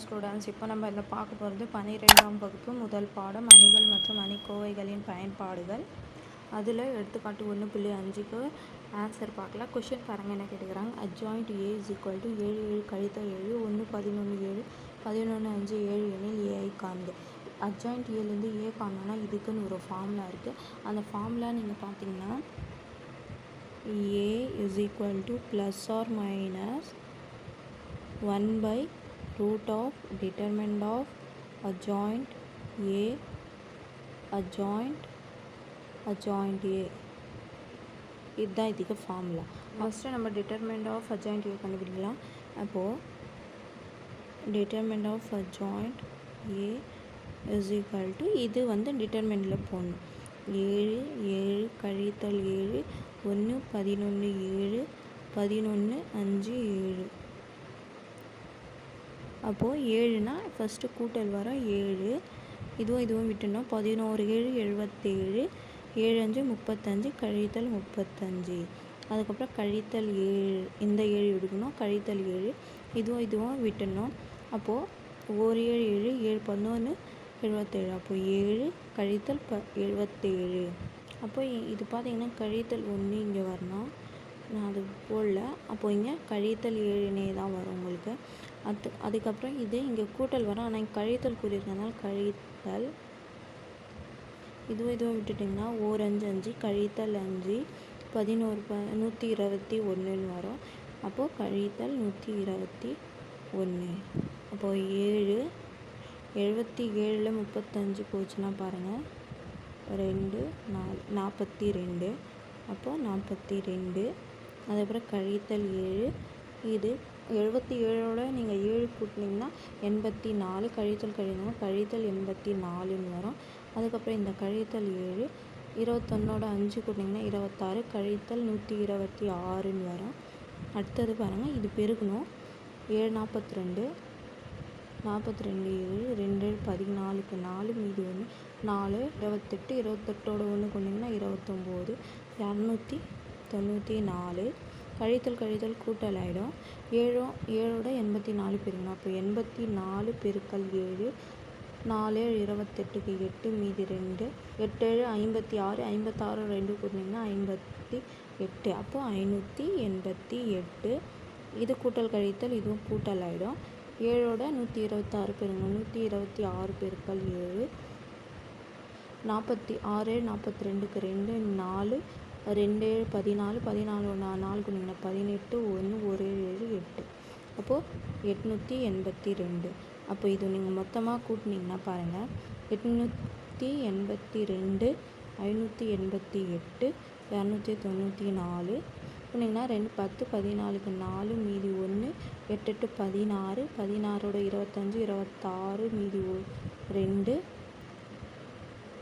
Students இப்போ நம்ம இதில் பார்க்க போகிறது பன்னிரெண்டாம் வகுப்பு முதல் பாடம் அணிகள் மற்றும் அணிக்கோவைகளின் பயன்பாடுகள். அதில் எடுத்துக்காட்டு ஒன்று புள்ளி அஞ்சுக்கு ஆன்சர் பார்க்கலாம். கொஷின் பாருங்கள் என்ன கேட்டுக்கிறாங்க? Adjoint A is equal to ஏழு ஏழு கழித்த ஏழு ஒன்று பதினொன்று ஏழு பதினொன்று அஞ்சு ஏழு எனில் ஏஐ காண்க அட்ஜாயிண்ட் ஏலேருந்து ஏ காணோன்னா இதுக்குன்னு ஒரு ஃபார்முலா இருக்குது அந்த ஃபார்முலா நீங்கள் பார்த்தீங்கன்னா A is equal to plus or minus one by root of determinant of adjoint A adjoint adjoint A. இதுதான் இதுக்கு ஃபார்முலா ஃபஸ்ட்டு நம்ம டிட்டர்மெண்ட் ஆஃப் அஜாயிண்ட் ஏ கண்டுபிடிக்கலாம். அப்போது determinant of adjoint A is equal to இது வந்து டிட்டர்மெண்டில் போடணும். ஏழு ஏழு கழித்தல் ஏழு ஒன்று பதினொன்று ஏழு பதினொன்று அஞ்சு ஏழு. அப்போது ஏழுனா ஃபஸ்ட்டு கூட்டல் வர ஏழு. இதுவும் இதுவும் விட்டுனா பதினோரு ஏழு எழுபத்தேழு ஏழு அஞ்சு முப்பத்தஞ்சு கழித்தல் முப்பத்தஞ்சு. அதுக்கப்புறம் கழித்தல் ஏழு. இந்த ஏழு எடுக்கணும். கழித்தல் ஏழு. இதுவும் இதுவும் விட்டுணும் அப்போது ஒரு ஏழு ஏழு ஏழு பதினொன்று எழுபத்தேழு அப்போது ஏழு கழித்தல் ப எழுபத்தேழு அப்போ இது பார்த்திங்கன்னா கழித்தல் ஒன்று இங்கே வரணும். நான் அது போடல. அப்போ இங்கே கழித்தல் ஏழுனே தான் வரும் உங்களுக்கு. அது அதுக்கப்புறம் இது இங்கே கூட்டல் வரும். ஆனால் இங்கே கழித்தல் கூறியிருக்கனால கழித்தல். இதுவும் இதுவும் விட்டுட்டிங்கன்னா ஓர் அஞ்சு அஞ்சு கழித்தல் அஞ்சு பதினோரு ப நூற்றி இருபத்தி ஒன்றுன்னு வரும். அப்போது கழித்தல் நூற்றி இருபத்தி ஒன்று அப்போது ஏழு எழுபத்தி ஏழில் முப்பத்தஞ்சு போச்சுன்னா பாருங்கள் ரெண்டு நாலு நாற்பத்தி ரெண்டு. அப்போது நாற்பத்தி ரெண்டு. அதுக்கப்புறம் கழித்தல் ஏழு. இது எழுபத்தி ஏழோட நீங்கள் ஏழு கூட்டினீங்கன்னா எண்பத்தி நாலு கழித்தல் கழிந்தோம்னா கழித்தல் எண்பத்தி நாலுன்னு வரும். அதுக்கப்புறம் இந்த கழித்தல் ஏழு இருபத்தொன்னோட அஞ்சு கூட்டினீங்கன்னா இருபத்தாறு கழித்தல் நூற்றி இருபத்தி ஆறுன்னு வரும். அடுத்தது பாருங்கள் இது பெருகணும் ஏழு நாற்பத்தி ரெண்டு நாற்பத்தி ரெண்டு ஏழு ரெண்டு ஏழு பதினாலுக்கு நாலு மீதி ஒன்று நாலு இருபத்தெட்டு இருபத்தெட்டோட ஒன்று கொண்டிங்கன்னா இருபத்தொம்போது இரநூத்தி தொண்ணூற்றி நாலு கழித்தல் கழித்தல் கூட்டல் ஆகிடும் ஏழோ ஏழோட எண்பத்தி நாலு பெருக்கணும். அப்போ எண்பத்தி நாலு பெருக்கல் ஏழு நாலு ஏழு இருபத்தெட்டுக்கு எட்டு மீதி ரெண்டு எட்டு ஏழு ஐம்பத்தி ஆறு ஐம்பத்தாறு ரெண்டு கூட்டினீங்கன்னா ஐம்பத்தி எட்டு. அப்போது ஐநூற்றி எண்பத்தி எட்டு. இது கூட்டல் கழித்தல் இதுவும் கூட்டல் ஆகிடும் ஏழோட நூற்றி இருபத்தாறு பெருங்க நூற்றி இருபத்தி ஆறு பெருக்கல் ஏழு நாற்பத்தி ஆறு நாற்பத்தி ரெண்டுக்கு ரெண்டு நாலு ரெண்டு ஏழு பதினாலு பதினாலு ஒன்று நாலு குனிங்கன்னா பதினெட்டு ஒன்று ஒரு ஏழு ஏழு எட்டு. அப்போது எட்நூற்றி எண்பத்தி ரெண்டு அப்போ இது நீங்கள் மொத்தமாக கூட்டினீங்கன்னா பாருங்கள் எட்நூற்றி எண்பத்தி ரெண்டு ஐநூற்றி எண்பத்தி எட்டு இரநூத்தி தொண்ணூற்றி நாலு. சொன்னீங்கன்னா ரெண்டு பத்து பதினாலுக்கு நாலு மீதி ஒன்று எட்டு எட்டு பதினாறு பதினாறோட இருபத்தஞ்சி இருபத்தாறு மீதி ஒ ரெண்டு.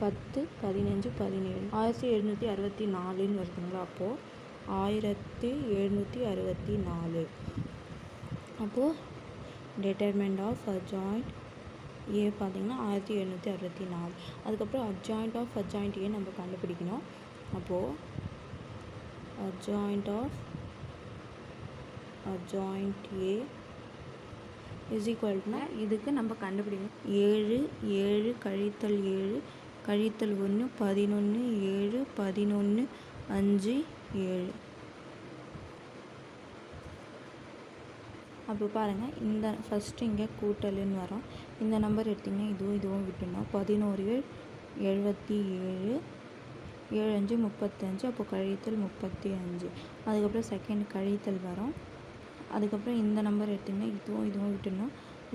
பத்து பதினஞ்சு பதினேழு. ஆயிரத்தி எழுநூற்றி அறுபத்தி நாலுன்னு வருதுங்களா அப்போது ஆயிரத்தி எழுநூற்றி அறுபத்தி நாலு அப்போது டிட்டர்மெண்ட் ஆஃப் அஜாயிண்ட் ஏ பார்த்திங்கன்னா ஆயிரத்தி எழுநூற்றி அறுபத்தி நாலு அதுக்கப்புறம் அட்ஜாயிண்ட் ஆஃப் அட்ஜாயிண்ட் ஏ நம்ம கண்டுபிடிக்கணும். அப்போது of adjoint A is equal to இதுக்கு நம்ம கண்டுபிடிக்கணும். ஏழு ஏழு கழித்தல் ஏழு கழித்தல் ஒன்று பதினொன்று ஏழு பதினொன்று அஞ்சு ஏழு. அப்போ பாருங்கள் இந்த ஃபஸ்ட்டு இங்கே கூட்டலுன்னு வரும். இந்த நம்பர் எடுத்திங்கன்னா இதுவும் இதுவும் விட்டுணும் பதினோரு ஏழு எழுபத்தி ஏழு ஏழு அஞ்சு முப்பத்தஞ்சு அப்போ கழித்தல் முப்பத்தி அஞ்சு. அதுக்கப்புறம் செகண்ட் கழித்தல் வரும். அதுக்கப்புறம் இந்த நம்பர் எடுத்திங்கன்னா இதுவும் இதுவும் விட்டுணும்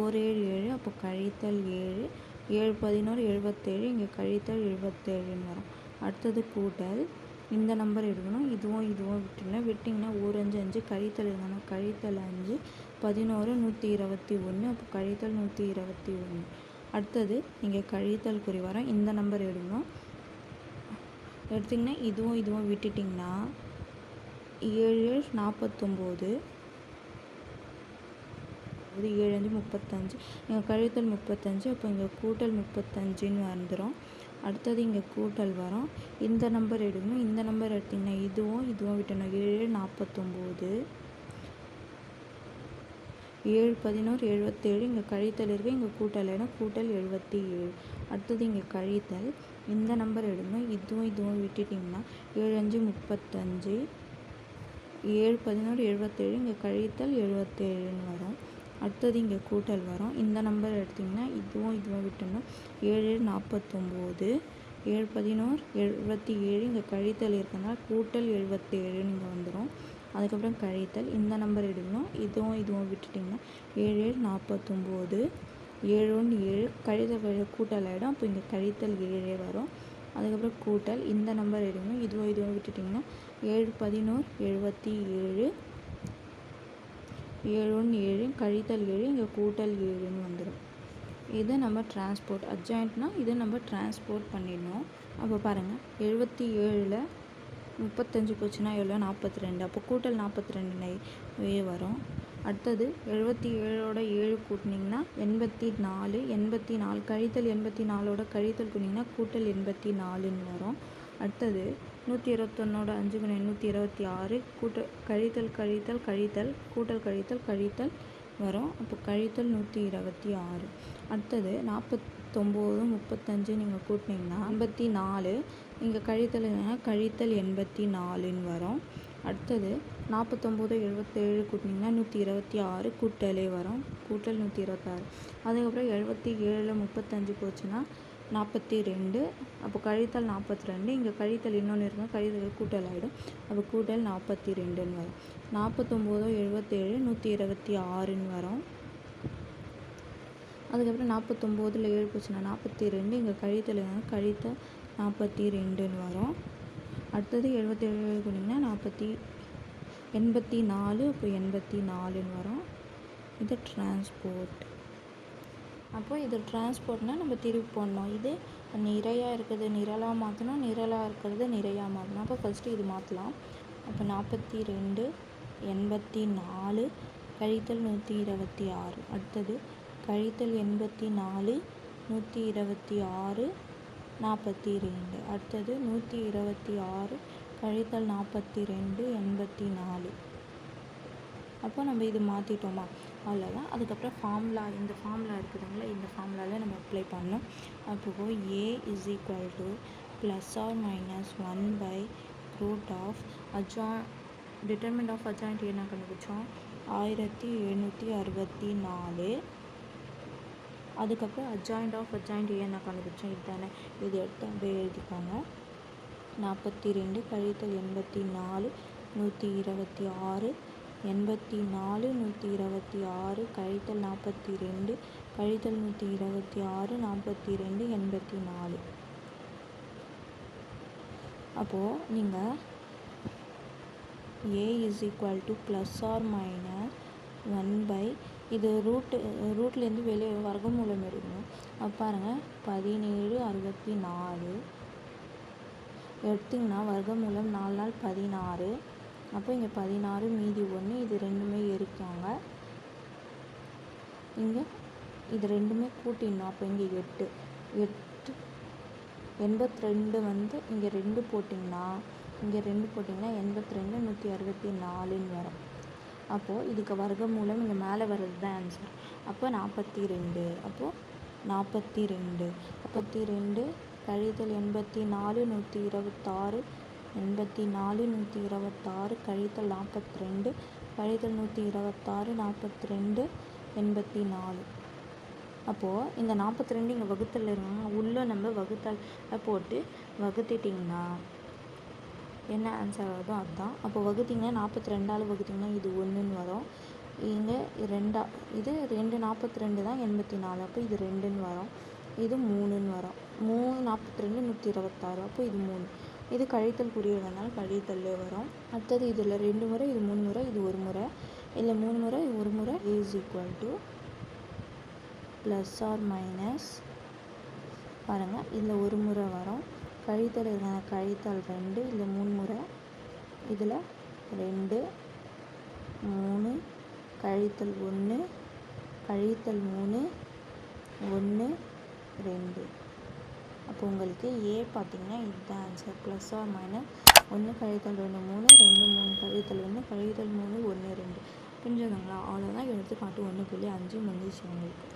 ஓர் ஏழு ஏழு அப்போ கழித்தல் ஏழு ஏழு பதினோரு எழுபத்தேழு இங்கே கழித்தல் எழுபத்தேழுன்னு வரும். அடுத்தது கூட்டல். இந்த நம்பர் எடுக்கணும். இதுவும் இதுவும் விட்டுணும் விட்டிங்கன்னா ஒரு அஞ்சு அஞ்சு கழித்தல் இருக்கணும் கழித்தல் அஞ்சு. பதினோரு நூற்றி இருபத்தி ஒன்று அப்போ கழித்தல் நூற்றி இருபத்தி ஒன்று அடுத்தது இங்கே கழித்தல் குறி வரும். இந்த நம்பர் எடுக்கணும். எடுத்திங்கன்னா இதுவும் இதுவும் விட்டுட்டிங்கன்னா ஏழு ஏழு நாற்பத்தொம்போது அதாவது ஏழஞ்சு முப்பத்தஞ்சு இங்கே கழித்தல் முப்பத்தஞ்சு அப்போ இங்கே கூட்டல் முப்பத்தஞ்சுன்னு வந்துடும் அடுத்தது இங்கே கூட்டல் வரும். இந்த நம்பர் எடுக்கணும். இந்த நம்பர் எடுத்திங்கன்னா இதுவும் இதுவும் விட்டணும் ஏழு நாற்பத்தொம்போது ஏழு பதினோரு எழுபத்தேழு இங்கே கழித்தல் இருக்குது இங்கே கூட்டல் இடம் கூட்டல் எழுபத்தி ஏழு அடுத்தது இங்கே கழித்தல். இந்த நம்பர் எடுங்க இதுவும் இதுவும் விட்டுட்டிங்கன்னா ஏழு அஞ்சு முப்பத்தஞ்சு. ஏழு பதினோரு எழுபத்தேழு இங்கே கழித்தல் எழுபத்தேழுன்னு வரும். அடுத்தது இங்கே கூட்டல் வரும். இந்த நம்பர் எடுத்திங்கன்னா இதுவும் இதுவும் விட்டணும். ஏழு ஏழு நாற்பத்தொம்போது ஏழு பதினோரு எழுபத்தி ஏழு இங்கே கழித்தல் இருக்கிறதுனால கூட்டல் எழுபத்தேழுன்னு இங்கே வந்துடும் அதுக்கப்புறம் கழித்தல். இந்த நம்பர் எடுக்கணும். இதுவும் இதுவும் விட்டுட்டிங்கன்னா ஏழு ஏழு நாற்பத்தொம்போது ஏழு ஒன்று ஏழு கழித்தல் கழி கூட்டல் ஆகிடும் அப்போ இங்கே கழித்தல் ஏழே வரும். அதுக்கப்புறம் கூட்டல். இந்த நம்பர் எடுக்கணும். இதுவும் இதுவும் விட்டுட்டிங்கன்னா ஏழு பதினோரு எழுபத்தி ஏழு ஏழு ஒன்று ஏழு கழித்தல் ஏழு இங்கே கூட்டல் ஏழுன்னு வந்துடும் இது நம்ம டிரான்ஸ்போர்ட் அட்ஜாயிண்ட்னா இது நம்ம டிரான்ஸ்போர்ட் பண்ணிடணும். அப்போ பாருங்கள் எழுபத்தி ஏழில் முப்பத்தஞ்சு போச்சுன்னா எவ்வளோ? நாற்பத்தி ரெண்டு அப்போ கூட்டல் நாற்பத்தி ரெண்டு வரும். அடுத்தது எழுபத்தி ஏழோட ஏழு கூட்டினீங்கன்னா எண்பத்தி நாலு எண்பத்தி நாலு கழித்தல் எண்பத்தி நாலோட கழித்தல் கூட்டிங்கன்னா கூட்டல் எண்பத்தி நாலுன்னு வரும். அடுத்தது நூற்றி இருபத்தொன்னோட அஞ்சு குணம் எண்ணூற்றி இருபத்தி ஆறு கூட்ட கழித்தல் கழித்தல் கழித்தல் கூட்டல் கழித்தல் கழித்தல் வரும். அப்போ கழித்தல் நூற்றி இருபத்தி ஆறு அடுத்தது நாற்பத்தொம்போது முப்பத்தஞ்சு நீங்கள் கூட்டினீங்கன்னா ஐம்பத்தி நாலு இங்கே கழித்தல் கழித்தல் எண்பத்தி நாலுன்னு வரும். அடுத்தது நாற்பத்தொம்போது எழுபத்தேழு கூட்டினீங்கன்னா நூற்றி இருபத்தி ஆறு கூட்டலே வரும். கூட்டல் நூற்றி இருபத்தாறு அதுக்கப்புறம் எழுபத்தி ஏழில் முப்பத்தஞ்சு போச்சுன்னா நாற்பத்தி ரெண்டு அப்போ கழித்தல் நாற்பத்தி ரெண்டு இங்கே கழித்தல் இன்னொன்று இருக்கும் கழித்தல் கூட்டல் ஆகிடும் அப்போ கூட்டல் நாற்பத்தி ரெண்டுன்னு வரும். நாற்பத்தொம்போதோ எழுபத்தேழு நூற்றி இருபத்தி ஆறுன்னு வரும். அதுக்கப்புறம் நாற்பத்தொம்போதில் ஏழு போச்சுன்னா நாற்பத்தி ரெண்டு இங்கே கழித்தல் கழித்தல் நாற்பத்தி ரெண்டுன்னு வரும். அடுத்தது எழுபத்தேழு போனீங்கன்னா நாற்பத்தி எண்பத்தி நாலு அப்போ எண்பத்தி நாலுன்னு வரும். இது டிரான்ஸ்போர்ட் அப்போது இது டிரான்ஸ்போர்ட்னால் நம்ம திருப்பி போடணும். இது நிறையாக இருக்கிறது நிரலாக மாற்றணும் நிரலாக இருக்கிறது நிறையா மாற்றணும் அப்போ ஃபஸ்ட்டு இது மாற்றலாம் அப்போ நாற்பத்தி ரெண்டு எண்பத்தி நாலு கழித்தல் நூற்றி இருபத்தி ஆறு அடுத்தது கழித்தல் எண்பத்தி நாலு நூற்றி இருபத்தி ஆறு நாற்பத்தி ரெண்டு அடுத்தது நூற்றி இருபத்தி ஆறு கழித்தல் நாற்பத்தி ரெண்டு எண்பத்தி நாலு அப்போ நம்ம இது மாற்றிட்டோமா அவ்வளோதான். அதுக்கப்புறம் ஃபார்முலா இந்த ஃபார்முலா இருக்குதுங்களா இந்த ஃபார்முலாவில் நம்ம அப்ளை பண்ணோம் அப்போ A is equal to plus or minus one by root of Adha determinant of adjoint என்ன கண்டுபிடிச்சோம்? ஆயிரத்தி எழுநூற்றி அறுபத்தி நாலு. அதுக்கப்புறம் அஜாயிண்ட் ஆஃப் அஜாயிண்ட் என்ன கண்டுபிடிச்சோம்? இதுதானே. இது எடுத்து அப்படியே எழுதிக்கோங்க. நாற்பத்தி ரெண்டு கழித்தல் எண்பத்தி நாலு நூற்றி இருபத்தி ஆறு. எண்பத்தி நாலு நூற்றி இருபத்தி ஆறு கழித்தல் நாற்பத்தி ரெண்டு கழித்தல் நூற்றி இருபத்தி ஆறு நாற்பத்தி ரெண்டு எண்பத்தி நாலு அப்போது நீங்கள் A is equal to plus or minus one by இது ரூட்டு ரூட்லேருந்து வெளியே வர்க்கமூலம் எடுக்கணும் அப்போ பாருங்கள் பதினேழு அறுபத்தி நாலு எடுத்திங்கன்னா வர்க்கமூலம் நாலு நாள் பதினாறு. அப்போ இங்கே பதினாறு மீதி ஒன்று இது ரெண்டுமே எரிக்காங்க இங்கே இது ரெண்டுமே கூட்டிடணும். அப்போ இங்கே எட்டு. எட்டு எண்பத்தி ரெண்டு வந்து இங்கே ரெண்டு போட்டிங்கன்னா இங்கே ரெண்டு போட்டிங்கன்னா எண்பத்தி ரெண்டு நூற்றி அறுபத்தி நாலுன்னு வரும். அப்போது இதுக்கு வர்க்கமூலம் இங்கே மேலே வர்றது தான் ஆன்சர் அப்போ நாற்பத்தி ரெண்டு அப்போது நாற்பத்தி ரெண்டு முப்பத்தி ரெண்டு கழித்தல் எண்பத்தி நாலு நூற்றி இருபத்தாறு எண்பத்தி நாலு நூற்றி இருபத்தாறு கழித்தல் நாற்பத்தி ரெண்டு கழித்தல் நூற்றி இருபத்தாறு நாற்பத்தி ரெண்டு எண்பத்தி நாலு. அப்போது இந்த நாற்பத்தி ரெண்டு இங்கே வகுத்தல் இருக்காங்க. உள்ளே நம்ம வகுத்தல் போட்டு வகுத்துட்டிங்கன்னா என்ன ஆன்சர் வருதோ அதுதான் அப்போ வகுத்திங்கன்னா நாற்பத்தி ரெண்டால் வகுத்திங்கன்னா இது ஒன்றுன்னு வரும். இங்கே ரெண்டா இது ரெண்டு நாற்பத்தி ரெண்டு தான் எண்பத்தி நாலு. அப்போ இது ரெண்டுன்னு வரும். இது மூணுன்னு வரும். மூணு நாற்பத்தி ரெண்டு நூற்றி இருபத்தாறு. அப்போ இது மூணு. இது கழித்தல் குறியீடுனால கழித்தல்லே வரும். அடுத்தது இதில் ரெண்டு முறை இது மூணு முறை இது ஒரு முறை. இல்லை மூணு முறை ஒரு முறை. Is equal to plus or minus பாருங்கள் இதில் ஒரு முறை வரும். கழித்தல் இருந்தால் கழித்தல் ரெண்டு இதில் மூணு முறை. இதில் ரெண்டு மூணு. கழித்தல் ஒன்று கழித்தல் மூணு ஒன்று ரெண்டு. அப்போ உங்களுக்கு ஏ பார்த்தீங்கன்னா இதுதான் ஆன்சர் ப்ளஸ் ஆர் மைனஸ் ஒன்று கழித்தல் ரெண்டு மூணு ரெண்டு மூணு கழித்தல் ஒன்று கழித்தல் மூணு ஒன்று ரெண்டு. புரிஞ்சுக்கோங்களா அவ்வளோதான் எடுத்துக்காட்டு ஒன்று புள்ளி அஞ்சு முடிஞ்சிச்சு உங்களுக்கு